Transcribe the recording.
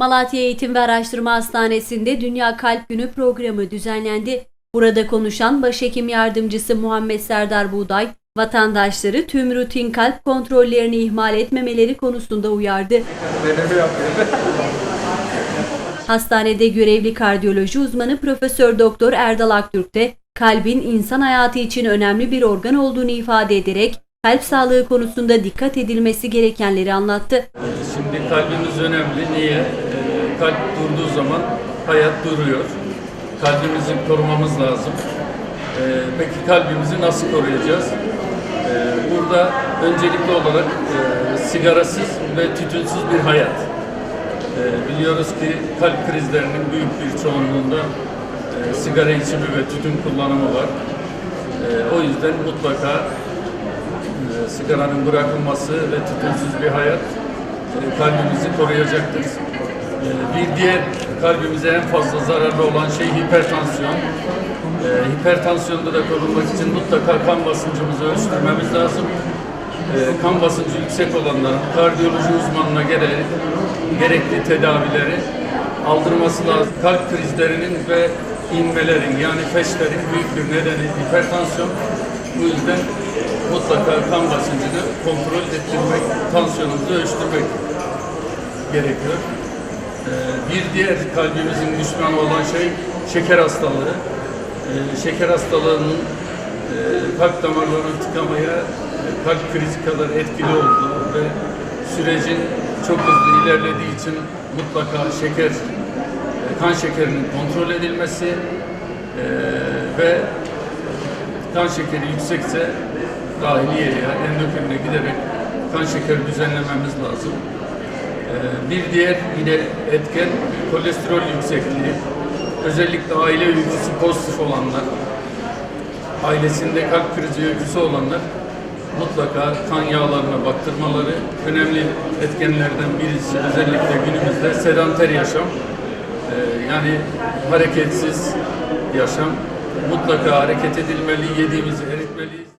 Malatya Eğitim ve Araştırma Hastanesi'nde Dünya Kalp Günü programı düzenlendi. Burada konuşan Başhekim Yardımcısı Muhammed Serdar Buğday, vatandaşları tüm rutin kalp kontrollerini ihmal etmemeleri konusunda uyardı. Hastanede görevli kardiyoloji uzmanı Profesör Doktor Erdal Aktürk de kalbin insan hayatı için önemli bir organ olduğunu ifade ederek kalp sağlığı konusunda dikkat edilmesi gerekenleri anlattı. Şimdi kalbimiz önemli. Niye? Ee, kalp durduğu zaman hayat duruyor. Kalbimizi korumamız lazım. Ee, peki kalbimizi nasıl koruyacağız? Ee, burada öncelikli olarak e, sigarasız ve tütünsüz bir hayat. Biliyoruz ki kalp krizlerinin büyük bir çoğunluğunda e, sigara içimi ve tütün kullanımı var. O yüzden mutlaka sigaranın bırakılması ve tütünsüz bir hayat e, kalbimizi koruyacaktır. E, Bir diğer kalbimize en fazla zararlı olan şey hipertansiyon. E, Hipertansiyonda da korunmak için mutlaka kan basıncımızı ölçtürmemiz lazım. E, Kan basıncı yüksek olanların kardiyoloji uzmanına gelerek gerekli tedavileri aldırması lazım. Kalp krizlerinin ve inmelerin yani feşlerin büyük bir nedeni hipertansiyon. Bu yüzden mutlaka kan basıncını kontrol ettirmek, tansiyonumuzu ölçtürmek gerekiyor. Ee, bir diğer kalbimizin düşmanı olan şey şeker hastalığı. Ee, şeker hastalığının e, kalp damarlarını tıkamaya e, kalp krizi kadar etkili olduğu ve sürecin çok hızlı ilerlediği için mutlaka şeker, e, kan şekerinin kontrol edilmesi ve kan şekeri yüksekse dahiliyeye, endokrinine giderek kan şekeri düzenlememiz lazım. Ee, Bir diğer yine etken kolesterol yüksekliği. Özellikle aile öyküsü pozitif olanlar, ailesinde kalp krizi öyküsü olanlar mutlaka kan yağlarına baktırmaları önemli etkenlerden birisi. Özellikle günümüzde sedanter yaşam, ee, yani hareketsiz yaşam mutlaka hareket edilmeli, yediğimizi eritmeliyiz.